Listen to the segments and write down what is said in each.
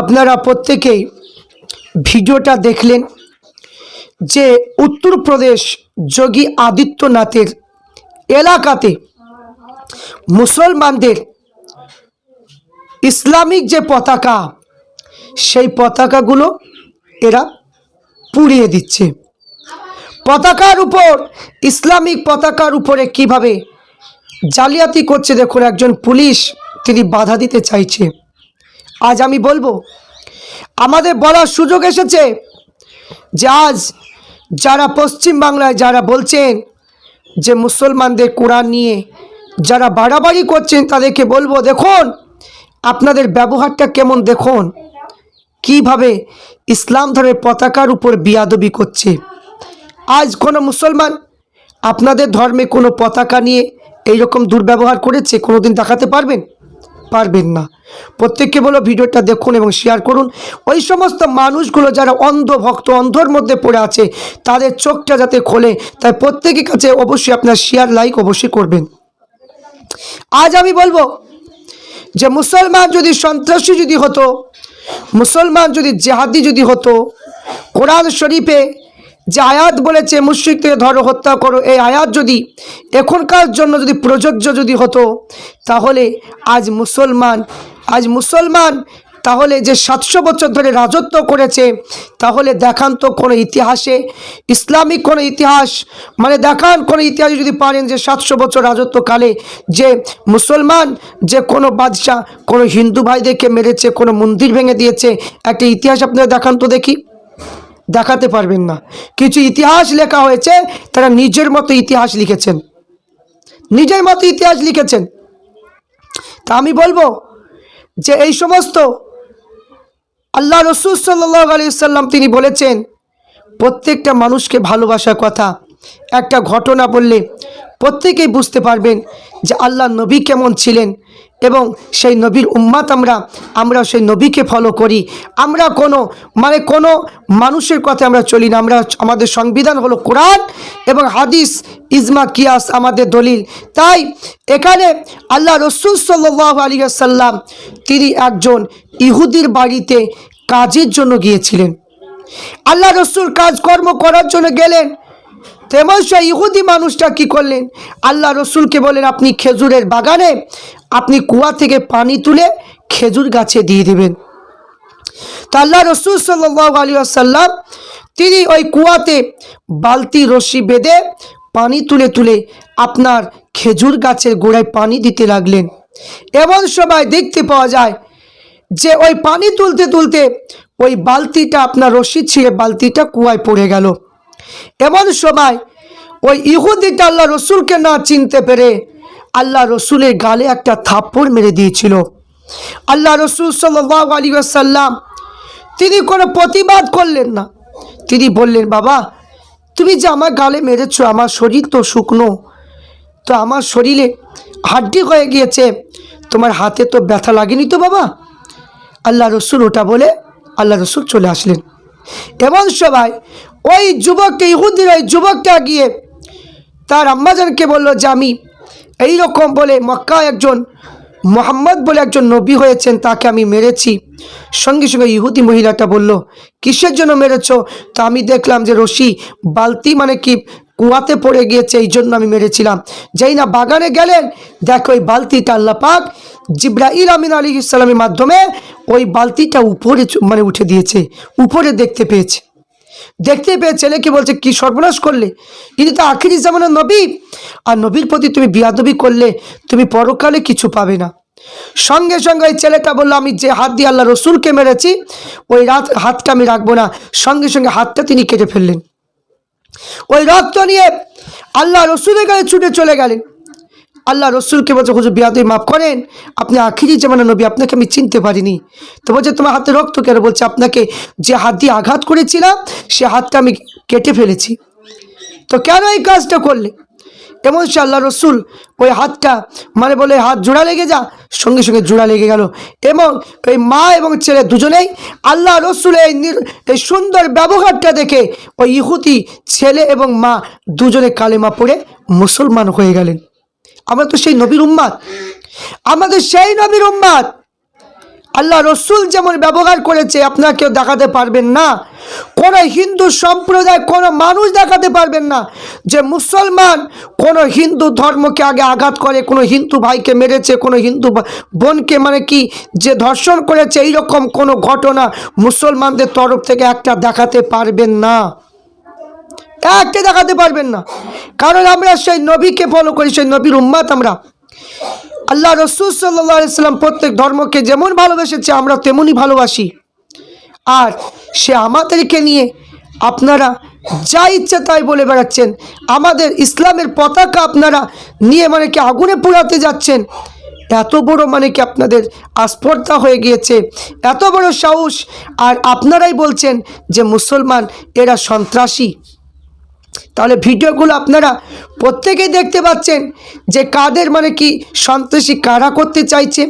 আপনারা প্রত্যেকেই ভিডিওটা দেখলেন যে উত্তরপ্রদেশ যোগী আদিত্যনাথের এলাকাতে মুসলমানদের ইসলামিক যে পতাকা, সেই পতাকাগুলো এরা পুড়িয়ে দিচ্ছে। পতাকার উপর, ইসলামিক পতাকার উপরে কীভাবে জালিয়াতি করছে, দেখুন, একজন পুলিশ, তিনি বাধা দিতে চাইছে। আজ আমি বলব, আমাদের বলার সুযোগ এসেছে যে আজ যারা পশ্চিম বাংলায় যারা বলছেন যে মুসলমানদের কোরআন নিয়ে যারা বাড়াবাড়ি করছেন তাদেরকে বলব, দেখুন, আপনাদের ব্যবহারটা কেমন দেখুন। কীভাবে ইসলাম ধর্মের পতাকার উপর বিয়াদবি করছে। আজ কোনো মুসলমান আপনাদের ধর্মে কোনো পতাকা নিয়ে এইরকম দুর্ব্যবহার করেছে কোনো দিন দেখাতে পারবেন? পারবেন না। প্রত্যেককে বলো ভিডিওটা দেখুন এবং শেয়ার করুন। ওই সমস্ত মানুষগুলো যারা অন্ধ ভক্ত অন্ধর মধ্যে পড়ে আছে, তাদের চোখটা যাতে খোলে। তাই প্রত্যেকের কাছে অবশ্যই আপনার শেয়ার লাইক অবশ্যই করবেন। আজ আমি বলব যে মুসলমান যদি সন্ত্রাসী যদি হতো, মুসলমান যদি জেহাদি যদি হতো, কোরআন শরীফে যে আয়াত বলেছে মুশ্রিককে ধরো, হত্যা করো, এই আয়াত যদি এখনকার জন্য যদি প্রযোজ্য যদি হতো, তাহলে আজ মুসলমান আজ মুসলমান তাহলে যে সাতশো বছর ধরে রাজত্ব করেছে, তাহলে দেখান তো কোনো ইতিহাসে, ইসলামিক কোনো ইতিহাস মানে দেখান কোনো ইতিহাসে যদি পারেন যে সাতশো বছর রাজত্বকালে যে মুসলমান, যে কোনো বাদশাহ, কোনো হিন্দু ভাইদেরকে মেরেছে, কোনো মন্দির ভেঙে দিয়েছে, একটা ইতিহাস আপনারা দেখান তো দেখি। দেখাতে পারবেন না। কিছু ইতিহাস লেখা হয়েছে, তারা নিজের মতো ইতিহাস লিখেছেন। নিজের মতো ইতিহাস লিখেছেন। তা আমি বলব যে এই সমস্ত আল্লাহ রসুল সাল্লাহ আলি সাল্লাম তিনি বলেছেন, প্রত্যেকটা মানুষকে ভালোবাসার কথা। একটা ঘটনা বললে প্রত্যেকেই বুঝতে পারবেন যে আল্লাহ নবী কেমন ছিলেন এবং সেই নবীর উম্মাত আমরা আমরা সেই নবীকে ফলো করি। আমরা কোনো মানে কোনো মানুষের কথা আমরা চলি না। আমরা আমাদের সংবিধান হলো কোরআন এবং হাদিস, ইজমা, কিয়াস আমাদের দলিল। তাই এখানে আল্লাহ রসুল সাল্লাহ আলী সাল্লাম তিনি একজন ইহুদির বাড়িতে কাজের জন্য গিয়েছিলেন। আল্লাহ রসুল কাজকর্ম করার জন্য গেলেন। তেমন সেই ইহুদি মানুষটা কি করলেন? আল্লাহ রসুলকে বলেন, আপনি খেজুরের বাগানে, আপনি কুয়া থেকে পানি তুলে খেজুর গাছে দিয়ে দেবেন। তা আল্লাহ রসুল সাল্লাহ আলী আসাল্লাম তিনি ওই কুয়াতে বালতি রশি বেঁধে পানি তুলে তুলে আপনার খেজুর গাছের গোড়ায় পানি দিতে লাগলেন। এমন সময় দেখতে পাওয়া যায় যে ওই পানি তুলতে তুলতে ওই বালতিটা, আপনার রশি ছিঁড়ে বালতিটা কুয়ায় পড়ে গেল। এমন সময় ওই ইহুদিটা আল্লাহ রসুলকে না চিনতে পেরে আল্লাহ রসুলের গালে একটা থাপ্পড় মেরে দিয়েছিল। আল্লাহ রসুল সাল্লাহ আলী আসাল্লাম তিনি কোনো প্রতিবাদ করলেন না। তিনি বললেন, বাবা, তুমি যে আমার গালে মেরেছো, আমার শরীর তো শুকনো। তো আমার শরীরে হাড্ডি হয়ে গিয়েছে, তোমার হাতে তো ব্যথা লাগেনি তো, বাবা? আল্লাহ রসুল ওটা বলে আল্লাহ রসুল চলে আসলেন। এমন সবাই ওই যুবককে, ইহুদির ওই যুবকটা গিয়ে তার আম্মাজানকে বলল যে, আমি এইরকম বলে মক্কা একজন মোহাম্মদ বলে একজন নবী হয়েছেন, তাকে আমি মেরেছি। সঙ্গে সঙ্গে ইহুদি মহিলাটা বলল, কিসের জন্য মেরেছ? তো আমি দেখলাম যে রশি বালতি মানে কি কুয়াতে পড়ে গিয়েছে, এই জন্য আমি মেরেছিলাম। যেই না বাগানে গেলেন, দেখো ওই বালতিটা আল্লাহ পাক জিব্রাইল আমিন আলী ইসলামের মাধ্যমে ওই বালতিটা উপরে মানে উঠে দিয়েছে, উপরে দেখতে পেয়েছে। দেখতে পেয়ে ছেলেকে বলছে, কি সর্বনাশ করলে? ইনি তো আখিরি জামানের নবী? আর নবীর প্রতি তুমি বিয়াদবি করলে, তুমি পরকালে কিছু পাবে না। সঙ্গে সঙ্গে ওই ছেলেটা বলল, আমি যে হাত দিয়ে আল্লাহ রসুলকে মেরেছি, ওই রাত হাতটা আমি রাখব না। সঙ্গে সঙ্গে হাতটা তিনি কেটে ফেললেন। ওই রক্ত নিয়ে আল্লাহ রসুলের কাছে ছুটে চলে গেলেন। আল্লাহ রসুলকে বলছে, হুজুর বিয়াদি মাফ করেন। আপনি আখিরি জামানা নবী, আপনাকে আমি চিনতে পারিনি। তো বলছে, তোমার হাতে রক্ত কেন? বলছে, আপনাকে যে হাত দিয়ে আঘাত করেছিলাম, সে হাতটা আমি কেটে ফেলেছি। তো কেন এই কাজটা করলে? এমন সে আল্লাহ রসুল ওই হাতটা মানে বলে, হাত জোড়া লেগে যা। সঙ্গে সঙ্গে জোড়া লেগে গেল। এবং ওই মা এবং ছেলে দুজনেই আল্লাহ রসুলের এই সুন্দর ব্যবহারটা দেখে ওই ইহুতি ছেলে এবং মা দুজনে কালেমা পড়ে মুসলমান হয়ে গেলেন। আমরা তো সেই নবীর উম্মাদ। আমাদের সেই নবীর উম্মাদ। আল্লাহ রসুল যেমন ব্যবহার করেছে আপনারা কেউ দেখাতে পারবেন না। কোনো হিন্দু সম্প্রদায়, কোনো মানুষ দেখাতে পারবেন না যে মুসলমান কোনো হিন্দু ধর্মকে আগে আঘাত করে, কোনো হিন্দু ভাইকে মেরেছে, কোনো হিন্দু বোনকে মানে কি যে ধর্ষণ করেছে, এইরকম কোনো ঘটনা মুসলমানদের তরফ থেকে একটা দেখাতে পারবেন না। একটা দেখাতে পারবেন না। কারণ আমরা সেই নবীকে ফলো করি, সেই নবীর উম্মাত আমরা। আল্লাহ রসুল সাল্লাহ সাল্লাম প্রত্যেক ধর্মকে যেমন ভালোবেসেছে, আমরা তেমনই ভালোবাসি। আর সে আমাদেরকে নিয়ে আপনারা যা ইচ্ছে তাই বলে বেড়াচ্ছেন। আমাদের ইসলামের পতাকা আপনারা নিয়ে মানে কি আগুনে পোড়াতে যাচ্ছেন। এত বড় মানে কি আপনাদের আস্পর্ধা হয়ে গিয়েছে। এত বড় সাহস। আর আপনারাই বলছেন যে মুসলমান, এরা সন্ত্রাসী। তাহলে ভিডিওগুলো আপনারা প্রত্যেকেই দেখতে পাচ্ছেন যে কাদের মানে কি সন্ত্রাসী কারা করতে চাইছে।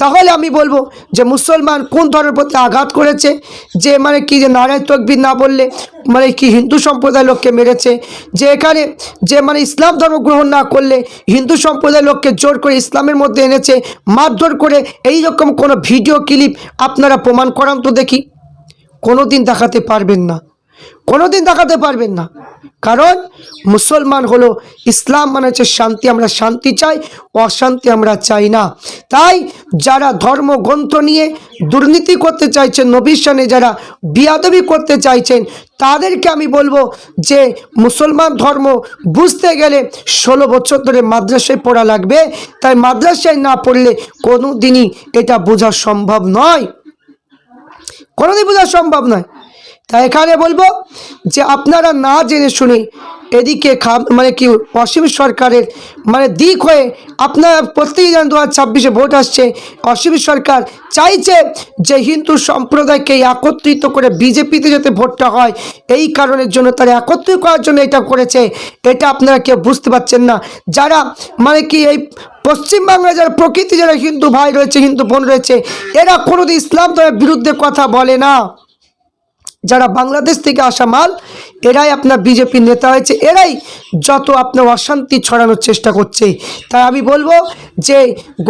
তাহলে আমি বলব যে মুসলমান কোন ধর্মের প্রতি আঘাত করেছে, যে মানে কি যে নারায় তকবির না বললে মানে কি হিন্দু সম্প্রদায়ের লোককে মেরেছে, যে এখানে যে মানে ইসলাম ধর্ম গ্রহণ না করলে হিন্দু সম্প্রদায়ের লোককে জোর করে ইসলামের মধ্যে এনেছে, মারধর করে এই রকম কোনো ভিডিও ক্লিপ আপনারা প্রমাণ করান তো দেখি। কোনো দিন দেখাতে পারবেন না। কোনো দিন দেখাতে পারবেন না। কারণ মুসলমান হলো ইসলাম মানে হচ্ছে শান্তি, আমরা শান্তি চাই, অশান্তি আমরা চাই না। তাই যারা ধর্মগ্রন্থ নিয়ে দুর্নীতি করতে চাইছেন, নবীর যারা বিয়াদবি করতে চাইছেন, তাদেরকে আমি বলব যে মুসলমান ধর্ম বুঝতে গেলে ষোলো বছর ধরে মাদ্রাসায় পড়া লাগবে। তাই মাদ্রাসায় না পড়লে কোনো দিনই এটা বোঝা সম্ভব নয়। কোনোদিন বোঝা সম্ভব নয়। তাই এখানে বলব যে আপনারা না জেনে শুনে এদিকে মানে কি অসীম সরকারের মানে দিক হয়ে আপনারা প্রত্যেকেই জানেন দু হাজার ছাব্বিশে ভোট আসছে। অসীম সরকার চাইছে যে হিন্দু সম্প্রদায়কে একত্রিত করে বিজেপিতে যাতে ভোটটা হয়, এই কারণের জন্য তারা একত্রিত করার জন্য এটা করেছে। এটা আপনারা কেউ বুঝতে পারছেন না। যারা মানে কি এই পশ্চিমবাংলায় যারা প্রকৃতি যারা হিন্দু ভাই রয়েছে, হিন্দু বোন রয়েছে, এরা কোনোদিন ইসলাম ধর্মের বিরুদ্ধে কথা বলে না। যারা বাংলাদেশ থেকে আসা মাল, এরাই আপনার বিজেপির নেতা হয়েছে, এরাই যত আপনার অশান্তি ছড়ানোর চেষ্টা করছে। তাই আমি বলব যে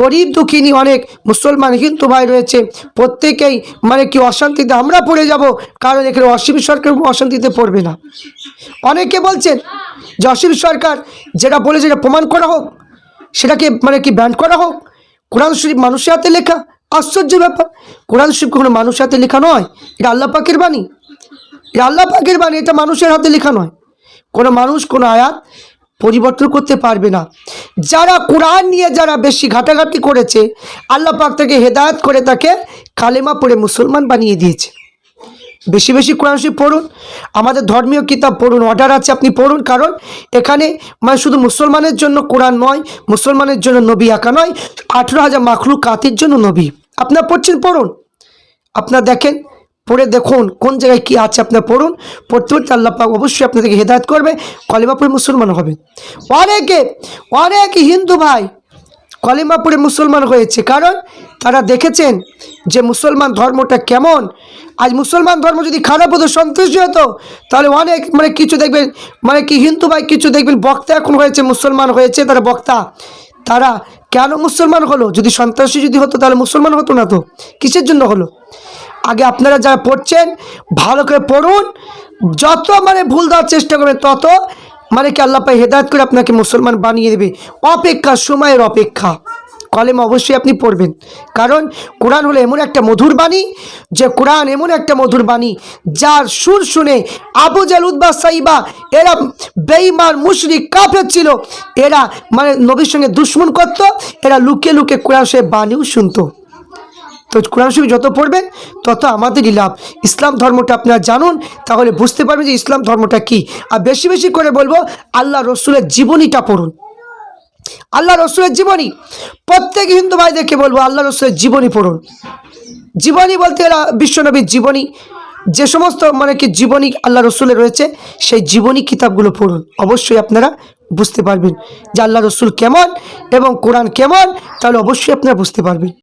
গরিব দুঃখিনী অনেক, মুসলমান, হিন্দু ভাই রয়েছে, প্রত্যেকেই মানে কি অশান্তিতে আমরা পড়ে যাব, কারণ এখানে অসীম সরকার অশান্তিতে পড়বে না। অনেকে বলছেন যে অসীম সরকার যেটা বলেছে যেটা প্রমাণ করা হোক, সেটাকে মানে কি ব্যান করা হোক। কোরআন শরীফ মানুষের হাতে লেখা, আশ্চর্য ব্যাপার। কোরআন শরীফ কোনো মানুষের হাতে লেখা নয়, এটা আল্লাহ পাকের বাণী। এটা আল্লাহ পাকের বাণী, এটা মানুষের হাতে লেখা নয়। কোনো মানুষ, কোনো আয়াত পরিবর্তন করতে পারবে না। যারা কোরআন নিয়ে যারা বেশি ঘাটাঘাটি করেছে, আল্লাহ পাক তাকে হেদায়ত করে তাকে কালেমা পড়ে মুসলমান বানিয়ে দিয়েছে। বেশি বেশি কোরআন শরীফ পড়ুন, আমাদের ধর্মীয় কিতাব পড়ুন, অর্ডার আছে আপনি পড়ুন, কারণ এখানে মানে শুধু মুসলমানের জন্য কোরআন নয়, মুসলমানের জন্য নবী আঁকা নয়, আঠেরো হাজার মাখলু কাতির জন্য নবী। আপনার পড়ছেন, পড়ুন। আপনার দেখেন পড়ে দেখুন কোন জায়গায় কি আছে আপনার পড়ুন পড়তে পড়তে আল্লাহ পাক অবশ্যই আপনাদেরকে হেদায়ত করবে কলেমা পড়ে মুসলমান হবে। অনেকে, অনেক হিন্দু ভাই কলেমা পড়ে মুসলমান হয়েছে, কারণ তারা দেখেছেন যে মুসলমান ধর্মটা কেমন। আজ মুসলমান ধর্ম যদি খারাপ হতো, সন্তুষ্ট হতো, তাহলে অনেক মানে কিছু দেখবেন মানে কি হিন্দু ভাই কিছু দেখবেন, বক্তা এখন হয়েছে, মুসলমান হয়েছে, তারা বক্তা। তারা কেন মুসলমান হলো? যদি সন্ত্রাসী যদি হতো, তাহলে মুসলমান হতো না তো? কিসের জন্য হলো? আগে আপনারা যারা পড়ছেন, ভালো করে পড়ুন। যত মানে ভুল দেওয়ার চেষ্টা করবেন, তত মানে কি আল্লাহ পাই হেদায়ত করে আপনাকে মুসলমান বানিয়ে দেবে। অপেক্ষা, সময়ের অপেক্ষা। কলেম অবশ্যই আপনি পড়বেন। কারণ কোরআন হলো এমন একটা মধুর বাণী, যে কোরআন এমন একটা মধুর বাণী, যার সুর শুনে আবু জাল উদ্বা সাইবা, এরা বেইমান মুশরিক, কাফের ছিল। এরা মানে নবীর সঙ্গে দুশ্মন করতো, এরা লুকিয়ে লুকিয়ে কোরআন সে বাণীও শুনতো। তো কোরআন শরীফ যত পড়বেন, তত আমাদেরই লাভ। ইসলাম ধর্মটা আপনারা জানুন, তাহলে বুঝতে পারবেন যে ইসলাম ধর্মটা কি। আর বেশি বেশি করে বলব, আল্লাহ রসুলের জীবনীটা পড়ুন। আল্লাহ রসুলের জীবনী। প্রত্যেক হিন্দু ভাইদেরকে বলব, আল্লাহ রসুলের জীবনী পড়ুন। জীবনী বলতে এরা বিশ্বনবীর জীবনী। যে সমস্ত মানে কি জীবনী আল্লাহ রসুলের রয়েছে, সেই জীবনী কিতাবগুলো পড়ুন। অবশ্যই আপনারা বুঝতে পারবেন যে আল্লাহ রসুল কেমন এবং কোরআন কেমন, তাহলে অবশ্যই আপনারা বুঝতে পারবেন।